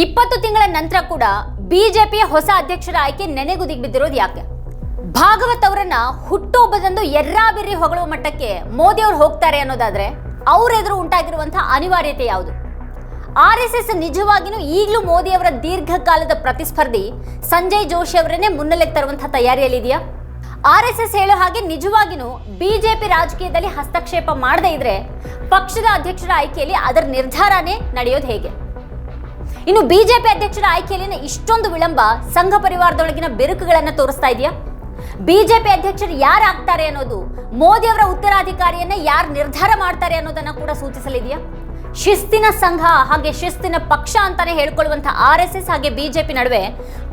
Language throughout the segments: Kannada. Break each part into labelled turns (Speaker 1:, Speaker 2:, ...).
Speaker 1: ಇಪ್ಪತ್ತು ತಿಂಗಳ ನಂತರ ಕೂಡ ಬಿಜೆಪಿಯ ಹೊಸ ಅಧ್ಯಕ್ಷರ ಆಯ್ಕೆ ನೆನೆಗುದಿಗೆ ಬಿದ್ದಿರೋದು ಯಾಕೆ? ಭಾಗವತ್ ಅವರನ್ನ ಹುಟ್ಟುಹಬ್ಬದಂದು ಎರ್ರಾಬಿರ್ರಿ ಹೊಗಳುವ ಮಟ್ಟಕ್ಕೆ ಮೋದಿ ಅವರು ಹೋಗ್ತಾರೆ ಅನ್ನೋದಾದ್ರೆ ಅವರೆದುರು ಉಂಟಾಗಿರುವಂತಹ ಅನಿವಾರ್ಯತೆ ಯಾವುದು? ಆರ್ ಎಸ್ ಎಸ್ ನಿಜವಾಗಿಯೂ ಈಗಲೂ ಮೋದಿ ಅವರ ದೀರ್ಘಕಾಲದ ಪ್ರತಿಸ್ಪರ್ಧಿ ಸಂಜಯ್ ಜೋಶಿ ಅವರನ್ನೇ ಮುನ್ನೆಲೆಗೆ ತರುವಂತಹ ತಯಾರಿಯಲ್ಲಿದೆಯಾ ಆರ್ ಎಸ್ ಎಸ್ ಹೇಳೋ ಹಾಗೆ ನಿಜವಾಗಿಯೂ ಬಿಜೆಪಿ ರಾಜಕೀಯದಲ್ಲಿ ಹಸ್ತಕ್ಷೇಪ ಮಾಡದೇ ಇದ್ರೆ ಪಕ್ಷದ ಅಧ್ಯಕ್ಷರ ಆಯ್ಕೆಯಲ್ಲಿ ಅದರ ನಿರ್ಧಾರನೇ ನಡೆಯೋದು ಹೇಗೆ? ಇನ್ನು ಬಿಜೆಪಿ ಅಧ್ಯಕ್ಷರ ಆಯ್ಕೆಯಲ್ಲಿನ ಇಷ್ಟೊಂದು ವಿಳಂಬ ಸಂಘ ಪರಿವಾರದೊಳಗಿನ ಬೆರುಕುಗಳನ್ನು ತೋರಿಸ್ತಾ ಇದೆಯಾ? ಬಿಜೆಪಿ ಅಧ್ಯಕ್ಷರು ಯಾರಾಗ್ತಾರೆ ಅನ್ನೋದು ಮೋದಿ ಅವರ ಉತ್ತರಾಧಿಕಾರಿಯನ್ನ ಯಾರು ನಿರ್ಧಾರ ಮಾಡ್ತಾರೆ ಅನ್ನೋದನ್ನ ಕೂಡ ಸೂಚಿಸಲಿದೆಯಾ? ಶಿಸ್ತಿನ ಸಂಘ ಹಾಗೆ ಶಿಸ್ತಿನ ಪಕ್ಷ ಅಂತಾನೆ ಹೇಳ್ಕೊಳ್ಳುವಂತಹ ಆರ್ ಎಸ್ ಎಸ್ ಹಾಗೆ ಬಿಜೆಪಿ ನಡುವೆ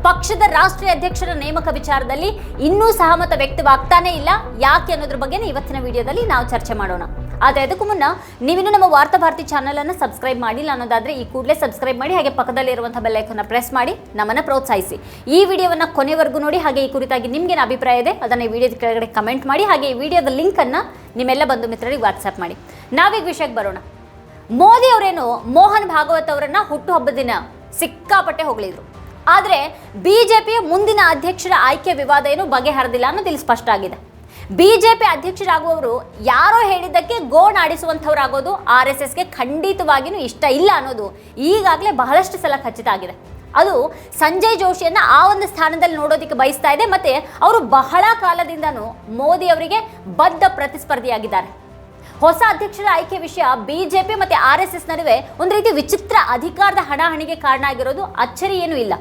Speaker 1: ಪಕ್ಷದ ರಾಷ್ಟ್ರೀಯ ಅಧ್ಯಕ್ಷರ ನೇಮಕ ವಿಚಾರದಲ್ಲಿ ಇನ್ನೂ ಸಹಮತ ವ್ಯಕ್ತವಾಗ್ತಾನೆ ಇಲ್ಲ. ಯಾಕೆ ಅನ್ನೋದ್ರ ಬಗ್ಗೆ ಇವತ್ತಿನ ವಿಡಿಯೋದಲ್ಲಿ ನಾವು ಚರ್ಚೆ ಮಾಡೋಣ. ಆದರೆ ಅದಕ್ಕೂ ಮುನ್ನ ನೀವಿನ್ನೂ ನಮ್ಮ ವಾರ್ತಾ ಭಾರತಿ ಚಾನಲ್ ಅನ್ನು ಸಬ್ಸ್ಕ್ರೈಬ್ ಮಾಡಿಲ್ಲ ಅನ್ನೋದಾದ್ರೆ ಈ ಕೂಡಲೇ ಸಬ್ಸ್ಕ್ರೈಬ್ ಮಾಡಿ, ಹಾಗೆ ಪಕ್ಕದಲ್ಲಿರುವಂಥ ಬೆಲ್ ಐಕನ್ನ ಪ್ರೆಸ್ ಮಾಡಿ, ನಮ್ಮನ್ನ ಪ್ರೋತ್ಸಾಹಿಸಿ. ಈ ವಿಡಿಯೋವನ್ನ ಕೊನೆವರೆಗೂ ನೋಡಿ, ಹಾಗೆ ಈ ಕುರಿತಾಗಿ ನಿಮ್ಗೇನು ಅಭಿಪ್ರಾಯ ಇದೆ ಅದನ್ನ ಈ ವಿಡಿಯೋದ ಕೆಳಗಡೆ ಕಮೆಂಟ್ ಮಾಡಿ, ಹಾಗೆ ಈ ವಿಡಿಯೋದ ಲಿಂಕ್ ಅನ್ನ ನಿಮ್ಮೆಲ್ಲ ಬಂಧು ಮಿತ್ರರಿಗೆ ವಾಟ್ಸ್ಆಪ್ ಮಾಡಿ. ನಾವೀಗ ವಿಷಯಕ್ಕೆ ಬರೋಣ. ಮೋದಿ ಅವರೇನು ಮೋಹನ್ ಭಾಗವತ್ ಅವರನ್ನ ಹುಟ್ಟುಹಬ್ಬದ ದಿನ ಸಿಕ್ಕಾಪಟ್ಟೆ ಹೊಗಳಿದ್ರು. ಆದರೆ ಬಿಜೆಪಿಯ ಮುಂದಿನ ಅಧ್ಯಕ್ಷರ ಆಯ್ಕೆ ವಿವಾದ ಏನು ಬಗೆಹರಿದಿಲ್ಲ ಅನ್ನೋದು ಇಲ್ಲಿ ಸ್ಪಷ್ಟ ಆಗಿದೆ. ಬಿಜೆಪಿ ಅಧ್ಯಕ್ಷರಾಗುವವರು ಯಾರೋ ಹೇಳಿದ್ದಕ್ಕೆ ಗೋಣಾಡಿಸುವಂಥವ್ರಾಗೋದು ಆರ್ ಎಸ್ ಎಸ್ಗೆ ಖಂಡಿತವಾಗಿಯೂ ಇಷ್ಟ ಇಲ್ಲ ಅನ್ನೋದು ಈಗಾಗಲೇ ಬಹಳಷ್ಟು ಸಲ ಖಚಿತ ಆಗಿದೆ. ಅದು ಸಂಜಯ್ ಜೋಶಿಯನ್ನ ಆ ಒಂದು ಸ್ಥಾನದಲ್ಲಿ ನೋಡೋದಕ್ಕೆ ಬಯಸ್ತಾ ಇದೆ ಮತ್ತು ಅವರು ಬಹಳ ಕಾಲದಿಂದನೂ ಮೋದಿ ಅವರಿಗೆ ಬದ್ಧ ಪ್ರತಿಸ್ಪರ್ಧಿಯಾಗಿದ್ದಾರೆ. ಹೊಸ ಅಧ್ಯಕ್ಷರ ಆಯ್ಕೆ ವಿಷಯ ಬಿಜೆಪಿ ಮತ್ತೆ ಆರ್ ಎಸ್ ಎಸ್ ನಡುವೆ ಒಂದು ರೀತಿ ವಿಚಿತ್ರ ಅಧಿಕಾರದ ಹಣಾಹಣಿಗೆ ಕಾರಣ ಆಗಿರೋದು ಅಚ್ಚರಿ ಏನೂ ಇಲ್ಲ.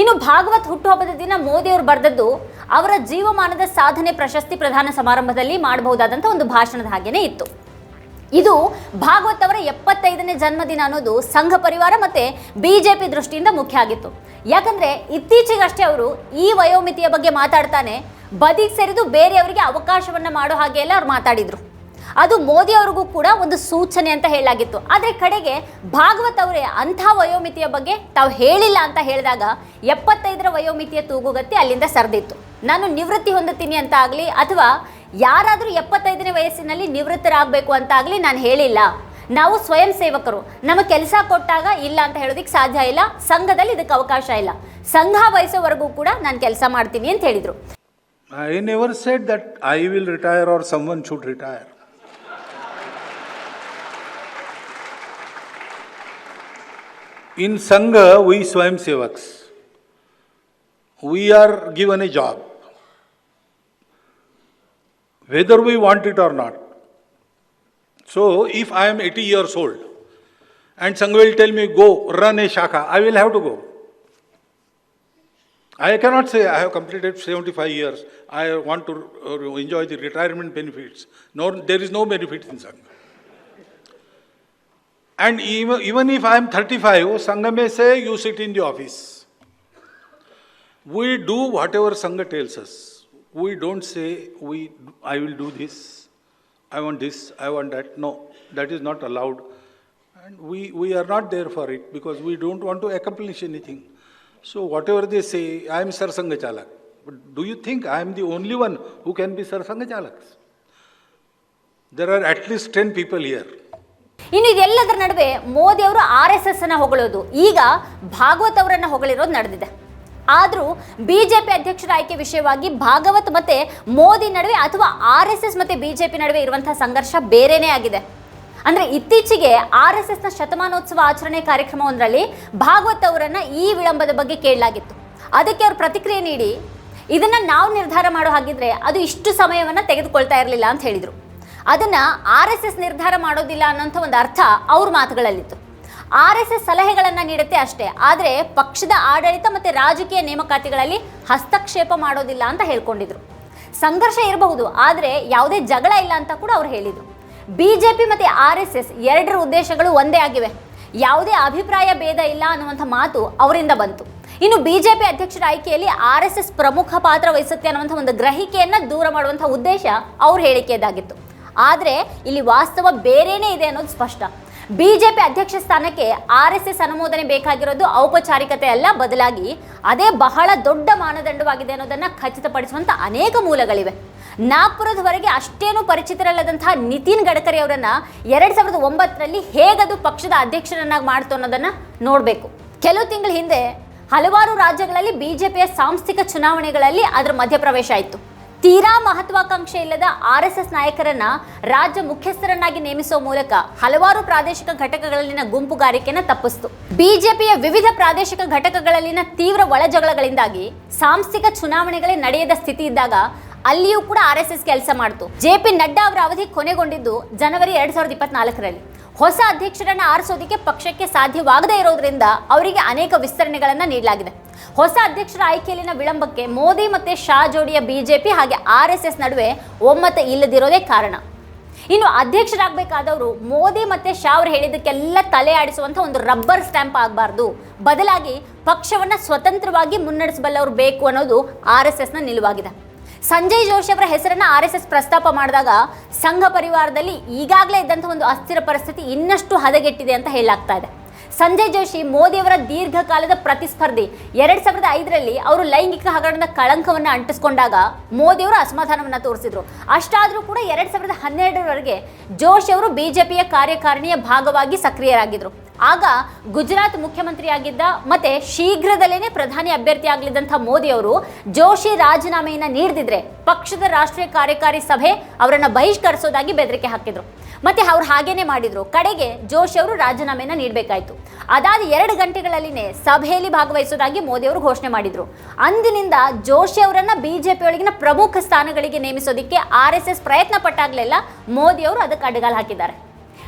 Speaker 1: ಇನ್ನು ಭಾಗವತ್ ಹುಟ್ಟುಹಬ್ಬದ ದಿನ ಮೋದಿ ಅವರು ಬರೆದದ್ದು ಅವರ ಜೀವಮಾನದ ಸಾಧನೆ ಪ್ರಶಸ್ತಿ ಪ್ರದಾನ ಸಮಾರಂಭದಲ್ಲಿ ಮಾಡಬಹುದಾದಂಥ ಒಂದು ಭಾಷಣದ ಹಾಗೇನೆ ಇತ್ತು. ಇದು ಭಾಗವತ್ ಅವರ ಎಪ್ಪತ್ತೈದನೇ ಜನ್ಮದಿನ ಅನ್ನೋದು ಸಂಘ ಪರಿವಾರ ಮತ್ತೆ ಬಿಜೆಪಿ ದೃಷ್ಟಿಯಿಂದ ಮುಖ್ಯ ಆಗಿತ್ತು. ಯಾಕಂದ್ರೆ ಇತ್ತೀಚೆಗಷ್ಟೇ ಅವರು ಈ ವಯೋಮಿತಿಯ ಬಗ್ಗೆ ಮಾತಾಡ್ತಾನೆ, ಬದಿಗೆ ಸೇರಿದು ಬೇರೆಯವರಿಗೆ ಅವಕಾಶವನ್ನ ಮಾಡೋ ಹಾಗೆ ಎಲ್ಲ ಅವ್ರು ಮಾತಾಡಿದ್ರು. ಅದು ಮೋದಿ ಅವ್ರಿಗೂ ಕೂಡ ಒಂದು ಸೂಚನೆ ಅಂತ ಹೇಳಲಾಗಿತ್ತು. ಆದರೆ ಕಡೆಗೆ ಭಾಗವತ್ ಅವರೇ ಅಂಥ ವಯೋಮಿತಿಯ ಬಗ್ಗೆ ತಾವು ಹೇಳಿಲ್ಲ ಅಂತ ಹೇಳಿದಾಗ ಎಪ್ಪತ್ತೈದರ ವಯೋಮಿತಿಯ ತೂಗುಗತ್ತಿ ಅಲ್ಲಿಂದ ಸರಿದಿತ್ತು. ನಾನು ನಿವೃತ್ತಿ ಹೊಂದುತ್ತೀನಿ ಅಂತ ಆಗಲಿ ಅಥವಾ ಯಾರಾದರೂ ಎಪ್ಪತ್ತೈದನೇ ವಯಸ್ಸಿನಲ್ಲಿ ನಿವೃತ್ತರಾಗಬೇಕು ಅಂತ ಆಗಲಿ ನಾನು ಹೇಳಿಲ್ಲ. ನಾವು ಸ್ವಯಂ ಸೇವಕರು. ನಮ್ಮ ಕೆಲಸ ಕೊಟ್ಟಾಗ ಇಲ್ಲ ಅಂತ ಹೇಳೋದಕ್ಕೆ ಸಾಧ್ಯ ಇಲ್ಲ. ಸಂಘದಲ್ಲಿ ಇದಕ್ಕೆ ಅವಕಾಶ ಇಲ್ಲ. ಸಂಘ ವಹಿಸೋವರೆಗೂ ಕೂಡ ನಾನು ಕೆಲಸ ಮಾಡ್ತೀನಿ ಅಂತ ಹೇಳಿದರು.
Speaker 2: I never said that I will retire or someone should retire. In Sangha, we Swayam Sevaks, we are given a job, whether we want it or not. So, if I am 80 years old and Sangha will tell me, go run a shaka, I will have to go. I cannot say I have completed 75 years, I want to uh, enjoy the retirement benefits. No, there is no benefit in Sangha. And even, even if I am 35, Sangha may say, you sit in the office. We do whatever Sangha tells us. We don't say, we, I will do this, I want this, I want that. No, that is not allowed. And we, we are not there for it because we don't want to accomplish anything. So whatever they say, I am Sar Sangha Chalak. But do you think I am the only one who can be Sar Sangha Chalaks? There are at least 10 people here.
Speaker 1: ಇನ್ನು ಇದೆಲ್ಲದರ ನಡುವೆ ಮೋದಿ ಅವರು ಆರ್ ಎಸ್ ಎಸ್ ಅನ್ನ ಹೊಗಳೋದು. ಈಗ ಭಾಗವತ್ ಅವರನ್ನ ಹೊಗಳಿರೋದು ನಡೆದಿದೆ. ಆದರೂ ಬಿಜೆಪಿ ಅಧ್ಯಕ್ಷರ ಆಯ್ಕೆ ವಿಷಯವಾಗಿ ಭಾಗವತ್ ಮತ್ತೆ ಮೋದಿ ನಡುವೆ ಅಥವಾ ಆರ್ ಎಸ್ ಎಸ್ ಮತ್ತೆ ಬಿಜೆಪಿ ನಡುವೆ ಇರುವಂತಹ ಸಂಘರ್ಷ ಬೇರೆನೇ ಆಗಿದೆ. ಅಂದ್ರೆ ಇತ್ತೀಚೆಗೆ ಆರ್ ಎಸ್ ಎಸ್ನ ಶತಮಾನೋತ್ಸವ ಆಚರಣೆ ಕಾರ್ಯಕ್ರಮವೊಂದರಲ್ಲಿ ಭಾಗವತ್ ಅವರನ್ನ ಈ ವಿಳಂಬದ ಬಗ್ಗೆ ಕೇಳಲಾಗಿತ್ತು. ಅದಕ್ಕೆ ಅವರು ಪ್ರತಿಕ್ರಿಯೆ ನೀಡಿ, ಇದನ್ನ ನಾವು ನಿರ್ಧಾರ ಮಾಡೋ ಹಾಗಿದ್ರೆ ಅದು ಇಷ್ಟು ಸಮಯವನ್ನ ತೆಗೆದುಕೊಳ್ತಾ ಇರಲಿಲ್ಲ ಅಂತ ಹೇಳಿದ್ರು. ಅದನ್ನ ಆರ್ ಎಸ್ ಎಸ್ ನಿರ್ಧಾರ ಮಾಡೋದಿಲ್ಲ ಅನ್ನೋಂಥ ಒಂದು ಅರ್ಥ ಅವ್ರ ಮಾತುಗಳಲ್ಲಿತ್ತು. ಆರ್ ಎಸ್ ಎಸ್ ಸಲಹೆಗಳನ್ನು ನೀಡುತ್ತೆ ಅಷ್ಟೇ. ಆದರೆ ಪಕ್ಷದ ಆಡಳಿತ ಮತ್ತೆ ರಾಜಕೀಯ ನೇಮಕಾತಿಗಳಲ್ಲಿ ಹಸ್ತಕ್ಷೇಪ ಮಾಡೋದಿಲ್ಲ ಅಂತ ಹೇಳ್ಕೊಂಡಿದ್ರು. ಸಂಘರ್ಷ ಇರಬಹುದು, ಆದರೆ ಯಾವುದೇ ಜಗಳ ಇಲ್ಲ ಅಂತ ಕೂಡ ಅವ್ರು ಹೇಳಿದ್ರು. ಬಿಜೆಪಿ ಮತ್ತೆ ಆರ್ ಎಸ್ ಎಸ್ ಎರಡರ ಉದ್ದೇಶಗಳು ಒಂದೇ ಆಗಿವೆ. ಯಾವುದೇ ಅಭಿಪ್ರಾಯ ಭೇದ ಇಲ್ಲ ಅನ್ನುವಂಥ ಮಾತು ಅವರಿಂದ ಬಂತು. ಇನ್ನು ಬಿಜೆಪಿ ಅಧ್ಯಕ್ಷರ ಆಯ್ಕೆಯಲ್ಲಿ ಆರ್ ಎಸ್ ಎಸ್ ಪ್ರಮುಖ ಪಾತ್ರ ವಹಿಸುತ್ತೆ ಅನ್ನುವಂಥ ಒಂದು ಗ್ರಹಿಕೆಯನ್ನು ದೂರ ಮಾಡುವಂಥ ಉದ್ದೇಶ ಅವ್ರ ಹೇಳಿಕೆಯದಾಗಿತ್ತು. ಆದರೆ ಇಲ್ಲಿ ವಾಸ್ತವ ಬೇರೇನೇ ಇದೆ ಅನ್ನೋದು ಸ್ಪಷ್ಟ. ಬಿಜೆಪಿ ಅಧ್ಯಕ್ಷ ಸ್ಥಾನಕ್ಕೆ ಆರ್ ಎಸ್ ಎಸ್ ಅನುಮೋದನೆ ಬೇಕಾಗಿರೋದು ಔಪಚಾರಿಕತೆ ಅಲ್ಲ, ಬದಲಾಗಿ ಅದೇ ಬಹಳ ದೊಡ್ಡ ಮಾನದಂಡವಾಗಿದೆ ಅನ್ನೋದನ್ನು ಖಚಿತಪಡಿಸುವಂಥ ಅನೇಕ ಮೂಲಗಳಿವೆ. ನಾಗ್ಪುರದವರೆಗೆ ಅಷ್ಟೇನು ಪರಿಚಿತರಲ್ಲದಂತಹ ನಿತಿನ್ ಗಡ್ಕರಿ ಅವರನ್ನ ಎರಡ್ ಸಾವಿರದ ಒಂಬತ್ತರಲ್ಲಿ ಹೇಗದು ಪಕ್ಷದ ಅಧ್ಯಕ್ಷರನ್ನಾಗಿ ಮಾಡ್ತು ಅನ್ನೋದನ್ನ ನೋಡಬೇಕು. ಕೆಲವು ತಿಂಗಳ ಹಿಂದೆ ಹಲವಾರು ರಾಜ್ಯಗಳಲ್ಲಿ ಬಿಜೆಪಿಯ ಸಾಂಸ್ಥಿಕ ಚುನಾವಣೆಗಳಲ್ಲಿ ಅದರ ಮಧ್ಯಪ್ರವೇಶ ಆಯಿತು. ತೀರಾ ಮಹತ್ವಾಕಾಂಕ್ಷೆ ಇಲ್ಲದ ಆರ್ ಎಸ್ ಎಸ್ ನಾಯಕರನ್ನ ರಾಜ್ಯ ಮುಖ್ಯಸ್ಥರನ್ನಾಗಿ ನೇಮಿಸುವ ಮೂಲಕ ಹಲವಾರು ಪ್ರಾದೇಶಿಕ ಘಟಕಗಳಲ್ಲಿನ ಗುಂಪುಗಾರಿಕೆನ ತಪ್ಪಿಸಿತು. ಬಿಜೆಪಿಯ ವಿವಿಧ ಪ್ರಾದೇಶಿಕ ಘಟಕಗಳಲ್ಲಿನ ತೀವ್ರ ಒಳಜಗಳಗಳಿಂದಾಗಿ ಸಾಂಸ್ಥಿಕ ಚುನಾವಣೆಗಳೇ ನಡೆಯದ ಸ್ಥಿತಿ ಇದ್ದಾಗ ಅಲ್ಲಿಯೂ ಕೂಡ ಆರ್ ಎಸ್ ಎಸ್ ಕೆಲಸ ಮಾಡಿತು. ಜೆ ಪಿ ನಡ್ಡಾ ಅವರ ಅವಧಿ ಕೊನೆಗೊಂಡಿದ್ದು ಜನವರಿ ಎರಡ್ ಸಾವಿರದ ಇಪ್ಪತ್ನಾಲ್ಕರಲ್ಲಿ. ಹೊಸ ಅಧ್ಯಕ್ಷರನ್ನ ಆರಿಸೋದಕ್ಕೆ ಪಕ್ಷಕ್ಕೆ ಸಾಧ್ಯವಾಗದೇ ಇರೋದ್ರಿಂದ ಅವರಿಗೆ ಅನೇಕ ವಿಸ್ತರಣೆಗಳನ್ನು ನೀಡಲಾಗಿದೆ. ಹೊಸ ಅಧ್ಯಕ್ಷರ ಆಯ್ಕೆಯಲ್ಲಿನ ವಿಳಂಬಕ್ಕೆ ಮೋದಿ ಮತ್ತೆ ಶಾ ಜೋಡಿಯ ಬಿಜೆಪಿ ಹಾಗೆ ಆರ್ ಎಸ್ ಎಸ್ ನಡುವೆ ಒಮ್ಮತ ಇಲ್ಲದಿರೋದೇ ಕಾರಣ. ಇನ್ನು ಅಧ್ಯಕ್ಷರಾಗಬೇಕಾದವರು ಮೋದಿ ಮತ್ತೆ ಶಾ ಅವರು ಹೇಳಿದ್ದಕ್ಕೆಲ್ಲ ತಲೆ ಆಡಿಸುವಂಥ ಒಂದು ರಬ್ಬರ್ ಸ್ಟ್ಯಾಂಪ್ ಆಗಬಾರ್ದು. ಬದಲಾಗಿ ಪಕ್ಷವನ್ನ ಸ್ವತಂತ್ರವಾಗಿ ಮುನ್ನಡೆಸಬಲ್ಲವರು ಬೇಕು ಅನ್ನೋದು ಆರ್ ಎಸ್ ಎಸ್ನ ನಿಲುವಾಗಿದೆ. ಸಂಜಯ್ ಜೋಶಿ ಅವರ ಹೆಸರನ್ನ ಆರ್ ಎಸ್ ಎಸ್ ಪ್ರಸ್ತಾಪ ಮಾಡಿದಾಗ ಸಂಘ ಪರಿವಾರದಲ್ಲಿ ಈಗಾಗಲೇ ಇದ್ದಂಥ ಒಂದು ಅಸ್ಥಿರ ಪರಿಸ್ಥಿತಿ ಇನ್ನಷ್ಟು ಹದಗೆಟ್ಟಿದೆ ಅಂತ ಹೇಳಲಾಗ್ತಾ ಇದೆ. ಸಂಜಯ್ ಜೋಶಿ ಮೋದಿಯವರ ದೀರ್ಘಕಾಲದ ಪ್ರತಿಸ್ಪರ್ಧಿ. ಎರಡ್ ಸಾವಿರದ ಐದರಲ್ಲಿ ಅವರು ಲೈಂಗಿಕ ಹಗರಣದ ಕಳಂಕವನ್ನ ಅಂಟಿಸಿಕೊಂಡಾಗ ಮೋದಿಯವರು ಅಸಮಾಧಾನವನ್ನ ತೋರಿಸಿದ್ರು. ಅಷ್ಟಾದರೂ ಕೂಡ ಎರಡ್ ಸಾವಿರದ ಹನ್ನೆರಡರವರೆಗೆ ಜೋಶಿ ಅವರು ಬಿಜೆಪಿಯ ಕಾರ್ಯಕಾರಿಣಿಯ ಭಾಗವಾಗಿ ಸಕ್ರಿಯರಾಗಿದ್ರು. ಆಗ ಗುಜರಾತ್ ಮುಖ್ಯಮಂತ್ರಿಯಾಗಿದ್ದ ಮತ್ತೆ ಶೀಘ್ರದಲ್ಲೇನೆ ಪ್ರಧಾನಿ ಅಭ್ಯರ್ಥಿ ಆಗಲಿದ್ದಂಥ ಮೋದಿ ಅವರು ಜೋಶಿ ರಾಜೀನಾಮೆಯನ್ನು ನೀಡದಿದ್ರೆ ಪಕ್ಷದ ರಾಷ್ಟ್ರೀಯ ಕಾರ್ಯಕಾರಿ ಸಭೆ ಅವರನ್ನು ಬಹಿಷ್ಕರಿಸೋದಾಗಿ ಬೆದರಿಕೆ ಹಾಕಿದ್ರು. ಮತ್ತೆ ಅವ್ರು ಹಾಗೇನೆ ಮಾಡಿದ್ರು. ಕಡೆಗೆ ಜೋಶಿ ಅವರು ರಾಜೀನಾಮೆಯನ್ನ ನೀಡಬೇಕಾಯ್ತು. ಅದಾದ ಎರಡು ಗಂಟೆಗಳಲ್ಲಿನೇ ಸಭೆಯಲ್ಲಿ ಭಾಗವಹಿಸೋದಾಗಿ ಮೋದಿ ಅವರು ಘೋಷಣೆ ಮಾಡಿದ್ರು. ಅಂದಿನಿಂದ ಜೋಶಿ ಅವರನ್ನ ಬಿಜೆಪಿ ಒಳಗಿನ ಪ್ರಮುಖ ಸ್ಥಾನಗಳಿಗೆ ನೇಮಿಸೋದಕ್ಕೆ ಆರ್ ಎಸ್ ಎಸ್ ಪ್ರಯತ್ನ ಪಟ್ಟಾಗ್ಲೆಲ್ಲ ಮೋದಿ ಅವರು ಅದಕ್ಕೆ ಅಡ್ಡಗಾಲು ಹಾಕಿದ್ದಾರೆ.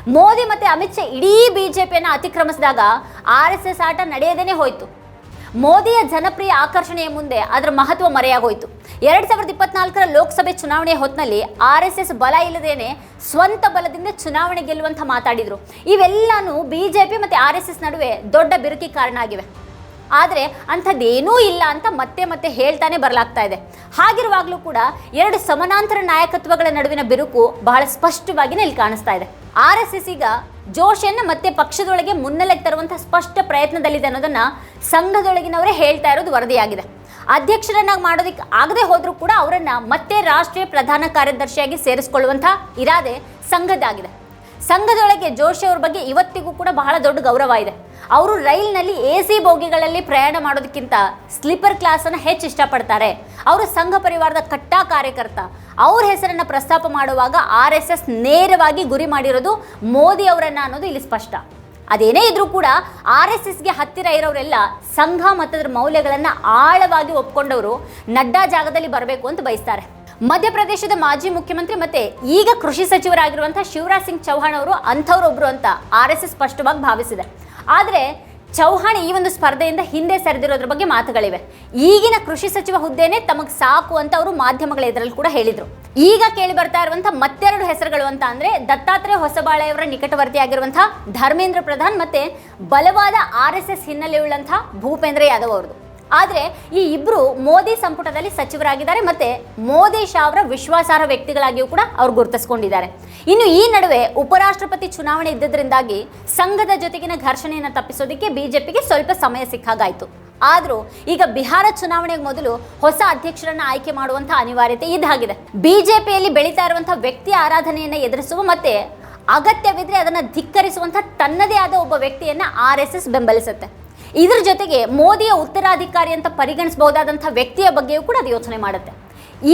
Speaker 1: ಮೋದಿ ಮತ್ತೆ ಅಮಿತ್ ಶಾ ಇಡೀ ಬಿಜೆಪಿಯನ್ನು ಅತಿಕ್ರಮಿಸಿದಾಗ ಆರ್ ಎಸ್ ಎಸ್ ಆಟ ನಡೆಯದೇನೆ ಹೋಯ್ತು. ಮೋದಿಯ ಜನಪ್ರಿಯ ಆಕರ್ಷಣೆಯ ಮುಂದೆ ಅದರ ಮಹತ್ವ ಮರೆಯಾಗೋಯ್ತು. ಎರಡ್ ಸಾವಿರದ ಇಪ್ಪತ್ನಾಲ್ಕರ ಲೋಕಸಭೆ ಚುನಾವಣೆ ಹೊತ್ತಿನಲ್ಲಿ ಆರ್ ಎಸ್ ಎಸ್ ಬಲ ಇಲ್ಲದೇನೆ ಸ್ವಂತ ಬಲದಿಂದ ಚುನಾವಣೆ ಗೆಲ್ಲುವಂತ ಮಾತಾಡಿದ್ರು. ಇವೆಲ್ಲಾನು ಬಿಜೆಪಿ ಮತ್ತೆ ಆರ್ ಎಸ್ ಎಸ್ ನಡುವೆ ದೊಡ್ಡ ಬಿರುಕಿ ಕಾರಣ ಆಗಿವೆ. ಆದರೆ ಅಂಥದ್ದೇನೂ ಇಲ್ಲ ಅಂತ ಮತ್ತೆ ಮತ್ತೆ ಹೇಳ್ತಾನೆ ಬರಲಾಗ್ತಾ ಇದೆ. ಹಾಗಿರುವಾಗಲೂ ಕೂಡ ಎರಡು ಸಮಾನಾಂತರ ನಾಯಕತ್ವಗಳ ನಡುವಿನ ಬಿರುಕು ಬಹಳ ಸ್ಪಷ್ಟವಾಗಿನೇ ಇಲ್ಲಿ ಕಾಣಿಸ್ತಾ ಇದೆ. ಆರ್ ಎಸ್ ಎಸ್ ಈಗ ಜೋಶಿಯನ್ನು ಮತ್ತೆ ಪಕ್ಷದೊಳಗೆ ಮುನ್ನೆಲೆಗೆ ತರುವಂತಹ ಸ್ಪಷ್ಟ ಪ್ರಯತ್ನದಲ್ಲಿದೆ ಅನ್ನೋದನ್ನ ಸಂಘದೊಳಗಿನವರೇ ಹೇಳ್ತಾ ಇರೋದು ವರದಿಯಾಗಿದೆ. ಅಧ್ಯಕ್ಷರನ್ನಾಗಿ ಮಾಡೋದಕ್ಕೆ ಆಗದೆ ಹೋದರೂ ಕೂಡ ಅವರನ್ನು ಮತ್ತೆ ರಾಷ್ಟ್ರೀಯ ಪ್ರಧಾನ ಕಾರ್ಯದರ್ಶಿಯಾಗಿ ಸೇರಿಸ್ಕೊಳ್ಳುವಂಥ ಇರಾದೆ ಸಂಘದ್ದಾಗಿದೆ ಸಂಘದೊಳಗೆ ಜೋಶಿ ಅವ್ರ ಬಗ್ಗೆ ಇವತ್ತಿಗೂ ಕೂಡ ಬಹಳ ದೊಡ್ಡ ಗೌರವ ಇದೆ. ಅವರು ರೈಲ್ನಲ್ಲಿ ಎ ಸಿ ಬೋಗಿಗಳಲ್ಲಿ ಪ್ರಯಾಣ ಮಾಡೋದಕ್ಕಿಂತ ಸ್ಲೀಪರ್ ಕ್ಲಾಸನ್ನು ಹೆಚ್ಚು ಇಷ್ಟಪಡ್ತಾರೆ. ಅವರು ಸಂಘ ಪರಿವಾರದ ಕಟ್ಟಾ ಕಾರ್ಯಕರ್ತ. ಅವ್ರ ಹೆಸರನ್ನು ಪ್ರಸ್ತಾಪ ಮಾಡುವಾಗ ಆರ್ ಎಸ್ ಎಸ್ ನೇರವಾಗಿ ಗುರಿ ಮಾಡಿರೋದು ಮೋದಿ ಅವರನ್ನು ಅನ್ನೋದು ಇಲ್ಲಿ ಸ್ಪಷ್ಟ. ಅದೇನೇ ಇದ್ರೂ ಕೂಡ ಆರ್ ಎಸ್ ಎಸ್ಗೆ ಹತ್ತಿರ ಇರೋರೆಲ್ಲ ಸಂಘ ಮತ್ತು ಅದರ ಮೌಲ್ಯಗಳನ್ನು ಆಳವಾಗಿ ಒಪ್ಕೊಂಡವರು ನಡ್ಡಾ ಜಾಗದಲ್ಲಿ ಬರಬೇಕು ಅಂತ ಬಯಸ್ತಾರೆ. ಮಧ್ಯಪ್ರದೇಶದ ಮಾಜಿ ಮುಖ್ಯಮಂತ್ರಿ ಮತ್ತೆ ಈಗ ಕೃಷಿ ಸಚಿವರಾಗಿರುವಂತಹ ಶಿವರಾಜ್ ಸಿಂಗ್ ಚೌಹಾಣ್ ಅವರು ಅಂಥವ್ರೊಬ್ರು ಅಂತ ಆರ್ ಎಸ್ ಎಸ್ ಸ್ಪಷ್ಟವಾಗಿ ಭಾವಿಸಿದೆ. ಆದರೆ ಚೌಹಾಣ್ ಈ ಒಂದು ಸ್ಪರ್ಧೆಯಿಂದ ಹಿಂದೆ ಸರಿದಿರೋದ್ರ ಬಗ್ಗೆ ಮಾತುಗಳಿವೆ. ಈಗಿನ ಕೃಷಿ ಸಚಿವ ಹುದ್ದೆನೇ ತಮಗೆ ಸಾಕು ಅಂತ ಅವರು ಮಾಧ್ಯಮಗಳ ಇದರಲ್ಲಿ ಕೂಡ ಹೇಳಿದರು. ಈಗ ಕೇಳಿ ಬರ್ತಾ ಇರುವಂತಹ ಮತ್ತೆರಡು ಹೆಸರುಗಳು ಅಂತ ಅಂದ್ರೆ ದತ್ತಾತ್ರೇಯ ಹೊಸಬಾಳೆಯವರ ನಿಕಟವರ್ತಿಯಾಗಿರುವಂತಹ ಧರ್ಮೇಂದ್ರ ಪ್ರಧಾನ್ ಮತ್ತೆ ಬಲವಾದ ಆರ್ ಎಸ್ ಎಸ್ ಹಿನ್ನೆಲೆಯುಳ್ಳಂತಹ ಭೂಪೇಂದ್ರ ಯಾದವ್ ಅವ್ರದ್ದು. ಆದರೆ ಈ ಇಬ್ಬರು ಮೋದಿ ಸಂಪುಟದಲ್ಲಿ ಸಚಿವರಾಗಿದ್ದಾರೆ ಮತ್ತು ಮೋದಿ ಶಾ ಅವರ ವಿಶ್ವಾಸಾರ್ಹ ವ್ಯಕ್ತಿಗಳಾಗಿಯೂ ಕೂಡ ಅವ್ರು ಗುರುತಿಸ್ಕೊಂಡಿದ್ದಾರೆ. ಇನ್ನು ಈ ನಡುವೆ ಉಪರಾಷ್ಟ್ರಪತಿ ಚುನಾವಣೆ ಇದ್ದದ್ರಿಂದಾಗಿ ಸಂಘದ ಜೊತೆಗಿನ ಘರ್ಷಣೆಯನ್ನು ತಪ್ಪಿಸೋದಕ್ಕೆ ಬಿಜೆಪಿಗೆ ಸ್ವಲ್ಪ ಸಮಯ ಸಿಕ್ಕಾಗಾಯಿತು. ಆದರೂ ಈಗ ಬಿಹಾರ ಚುನಾವಣೆಗೆ ಮೊದಲು ಹೊಸ ಅಧ್ಯಕ್ಷರನ್ನ ಆಯ್ಕೆ ಮಾಡುವಂಥ ಅನಿವಾರ್ಯತೆ ಇದಾಗಿದೆ. ಬಿಜೆಪಿಯಲ್ಲಿ ಬೆಳೀತಾ ಇರುವಂಥ ವ್ಯಕ್ತಿ ಆರಾಧನೆಯನ್ನು ಎದುರಿಸುವ ಮತ್ತೆ ಅಗತ್ಯವಿದ್ರೆ ಅದನ್ನು ಧಿಕ್ಕರಿಸುವಂಥ ತನ್ನದೇ ಆದ ಒಬ್ಬ ವ್ಯಕ್ತಿಯನ್ನು ಆರ್ ಎಸ್ ಎಸ್ ಬೆಂಬಲಿಸುತ್ತೆ. ಇದ್ರ ಜೊತೆಗೆ ಮೋದಿಯ ಉತ್ತರಾಧಿಕಾರಿ ಅಂತ ಪರಿಗಣಿಸಬಹುದಾದಂಥ ವ್ಯಕ್ತಿಯ ಬಗ್ಗೆಯೂ ಕೂಡ ಅದು ಯೋಚನೆ ಮಾಡುತ್ತೆ.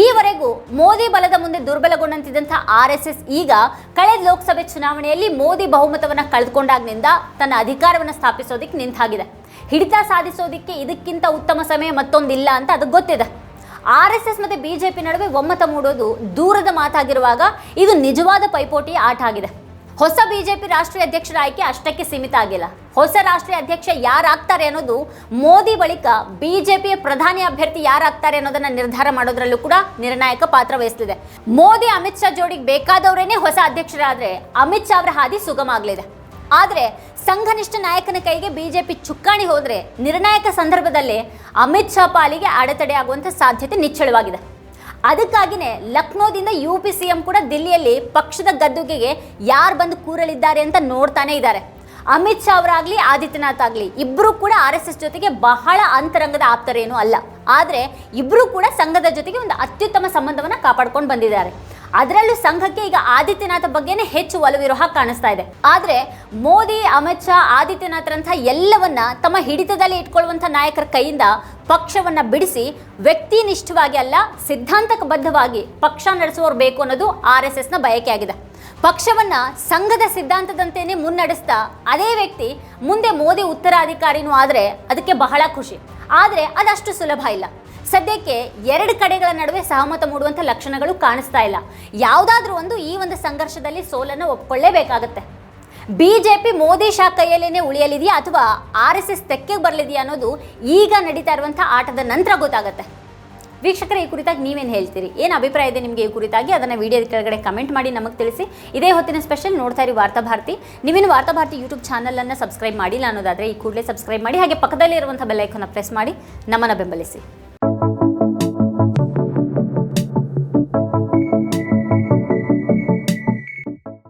Speaker 1: ಈವರೆಗೂ ಮೋದಿ ಬಲದ ಮುಂದೆ ದುರ್ಬಲಗೊಂಡಂತಿದ್ದಂಥ ಆರ್ ಎಸ್ ಎಸ್ ಈಗ ಕಳೆದ ಲೋಕಸಭೆ ಚುನಾವಣೆಯಲ್ಲಿ ಮೋದಿ ಬಹುಮತವನ್ನು ಕಳೆದುಕೊಂಡಾಗಿನಿಂದ ತನ್ನ ಅಧಿಕಾರವನ್ನು ಸ್ಥಾಪಿಸೋದಕ್ಕೆ ನಿಂತಾಗಿದೆ. ಹಿಡಿತ ಸಾಧಿಸೋದಕ್ಕೆ ಇದಕ್ಕಿಂತ ಉತ್ತಮ ಸಮಯ ಮತ್ತೊಂದಿಲ್ಲ ಅಂತ ಅದು ಗೊತ್ತಿದೆ. ಆರ್ ಎಸ್ ಎಸ್ ಮತ್ತು ಬಿಜೆಪಿ ನಡುವೆ ಒಮ್ಮತ ಮೂಡೋದು ದೂರದ ಮಾತಾಗಿರುವಾಗ ಇದು ನಿಜವಾದ ಪೈಪೋಟಿ ಆಟ ಆಗಿದೆ. ಹೊಸ ಬಿಜೆಪಿ ರಾಷ್ಟ್ರೀಯ ಅಧ್ಯಕ್ಷರ ಆಯ್ಕೆ ಅಷ್ಟಕ್ಕೆ ಸೀಮಿತ ಆಗಿಲ್ಲ. ಹೊಸ ರಾಷ್ಟ್ರೀಯ ಅಧ್ಯಕ್ಷ ಯಾರಾಗ್ತಾರೆ ಅನ್ನೋದು ಮೋದಿ ಬಳಿಕ ಬಿಜೆಪಿಯ ಪ್ರಧಾನಿ ಅಭ್ಯರ್ಥಿ ಯಾರಾಗ್ತಾರೆ ಅನ್ನೋದನ್ನ ನಿರ್ಧಾರ ಮಾಡೋದ್ರಲ್ಲೂ ಕೂಡ ನಿರ್ಣಾಯಕ ಪಾತ್ರ ವಹಿಸ್ತಿದೆ ಮೋದಿ, ಅಮಿತ್ ಶಾ ಜೋಡಿಗೆ ಬೇಕಾದವರೇನೆ ಹೊಸ ಅಧ್ಯಕ್ಷರಾದ್ರೆ ಅಮಿತ್ ಶಾ ಅವರ ಹಾದಿ ಸುಗಮ ಆಗಲಿದೆ. ಆದರೆ ಸಂಘನಿಷ್ಠ ನಾಯಕನ ಕೈಗೆ ಬಿಜೆಪಿ ಚುಕ್ಕಾಣಿ ಹೋದರೆ ನಿರ್ಣಾಯಕ ಸಂದರ್ಭದಲ್ಲಿ ಅಮಿತ್ ಶಾ ಪಾಲಿಗೆ ಅಡೆತಡೆ ಆಗುವಂಥ ಸಾಧ್ಯತೆ ನಿಚ್ಚಳವಾಗಿದೆ. ಅದಕ್ಕಾಗಿನೇ ಲಕ್ನೋದಿಂದ ಯು ಪಿ ಸಿ ಎಂ ಕೂಡ ದಿಲ್ಲಿಯಲ್ಲಿ ಪಕ್ಷದ ಗದ್ದುಗೆಗೆ ಯಾರು ಬಂದು ಕೂರಲಿದ್ದಾರೆ ಅಂತ ನೋಡ್ತಾನೆ ಇದ್ದಾರೆ. ಅಮಿತ್ ಶಾ ಅವರಾಗ್ಲಿ, ಆದಿತ್ಯನಾಥ್ ಆಗಲಿ ಇಬ್ಬರು ಕೂಡ ಆರ್ ಎಸ್ ಎಸ್ ಜೊತೆಗೆ ಬಹಳ ಅಂತರಂಗದ ಆಪ್ತರೇನು ಅಲ್ಲ. ಆದರೆ ಇಬ್ಬರು ಕೂಡ ಸಂಘದ ಜೊತೆಗೆ ಒಂದು ಅತ್ಯುತ್ತಮ ಸಂಬಂಧವನ್ನು ಕಾಪಾಡ್ಕೊಂಡು ಬಂದಿದ್ದಾರೆ. ಅದರಲ್ಲೂ ಸಂಘಕ್ಕೆ ಈಗ ಆದಿತ್ಯನಾಥ್ ಬಗ್ಗೆನೇ ಹೆಚ್ಚು ಒಲವಿರೋ ಹಾಗೆ ಕಾಣಿಸ್ತಾ ಇದೆ. ಆದರೆ ಮೋದಿ, ಅಮಿತ್ ಶಾ ಆದಿತ್ಯನಾಥ್ರಂಥ ಎಲ್ಲವನ್ನ ತಮ್ಮ ಹಿಡಿತದಲ್ಲಿ ಇಟ್ಕೊಳ್ಳುವಂಥ ನಾಯಕರ ಕೈಯಿಂದ ಪಕ್ಷವನ್ನ ಬಿಡಿಸಿ ವ್ಯಕ್ತಿನಿಷ್ಠವಾಗಿ ಅಲ್ಲ, ಸಿದ್ಧಾಂತಕ್ಕೆ ಬದ್ಧವಾಗಿ ಪಕ್ಷ ನಡೆಸುವವರು ಬೇಕು ಅನ್ನೋದು ಆರ್ ಎಸ್ ಎಸ್ನ ಬಯಕೆ ಆಗಿದೆ. ಪಕ್ಷವನ್ನ ಸಂಘದ ಸಿದ್ಧಾಂತದಂತೆಯೇ ಮುನ್ನಡೆಸ್ತಾ ಅದೇ ವ್ಯಕ್ತಿ ಮುಂದೆ ಮೋದಿ ಉತ್ತರಾಧಿಕಾರಿನೂ ಆದರೆ ಅದಕ್ಕೆ ಬಹಳ ಖುಷಿ. ಆದರೆ ಅದಷ್ಟು ಸುಲಭ ಇಲ್ಲ. ಸದ್ಯಕ್ಕೆ ಎರಡು ಕಡೆಗಳ ನಡುವೆ ಸಹಮತ ಮೂಡುವಂಥ ಲಕ್ಷಣಗಳು ಕಾಣಿಸ್ತಾ ಇಲ್ಲ. ಯಾವುದಾದ್ರೂ ಒಂದು ಈ ಒಂದು ಸಂಘರ್ಷದಲ್ಲಿ ಸೋಲನ್ನು ಒಪ್ಕೊಳ್ಳೇಬೇಕಾಗತ್ತೆ. ಬಿಜೆಪಿ ಮೋದಿ ಶಾ ಕೈಯಲ್ಲೇನೆ ಉಳಿಯಲಿದೆಯಾ ಅಥವಾ ಆರ್ ಎಸ್ ಎಸ್ ತೆಕ್ಕೆಗೆ ಬರಲಿದೆಯಾ ಅನ್ನೋದು ಈಗ ನಡೀತಾ ಇರುವಂಥ ಆಟದ ನಂತರ ಗೊತ್ತಾಗುತ್ತೆ. ವೀಕ್ಷಕರೇ, ಈ ಕುರಿತಾಗಿ ನೀವೇನು ಹೇಳ್ತೀರಿ? ಏನು ಅಭಿಪ್ರಾಯ ಇದೆ ನಿಮಗೆ ಈ ಕುರಿತಾಗಿ? ಅದನ್ನು ವಿಡಿಯೋ ಕೆಳಗಡೆ ಕಮೆಂಟ್ ಮಾಡಿ ನಮಗೆ ತಿಳಿಸಿ. ಇದೇ ಹೊತ್ತಿನ ಸ್ಪೆಷಲ್ ನೋಡ್ತಾ ಇರಿ ವಾರ್ತಾಭಾರತಿ ನೀವೇನು ವಾರ್ತಾಭಾರತಿ ಯೂಟ್ಯೂಬ್ ಚಾನಲನ್ನು ಸಬ್ಸ್ಕ್ರೈಬ್ ಮಾಡಿಲ್ಲ ಅನ್ನೋದಾದರೆ ಈ ಕೂಡಲೇ ಸಬ್ಸ್ಕ್ರೈಬ್ ಮಾಡಿ, ಹಾಗೆ ಪಕ್ಕದಲ್ಲಿ ಇರುವಂಥ ಬೆಲ್ಲೈಕನ್ನು ಪ್ರೆಸ್ ಮಾಡಿ ನಮ್ಮನ್ನು ಬೆಂಬಲಿಸಿ.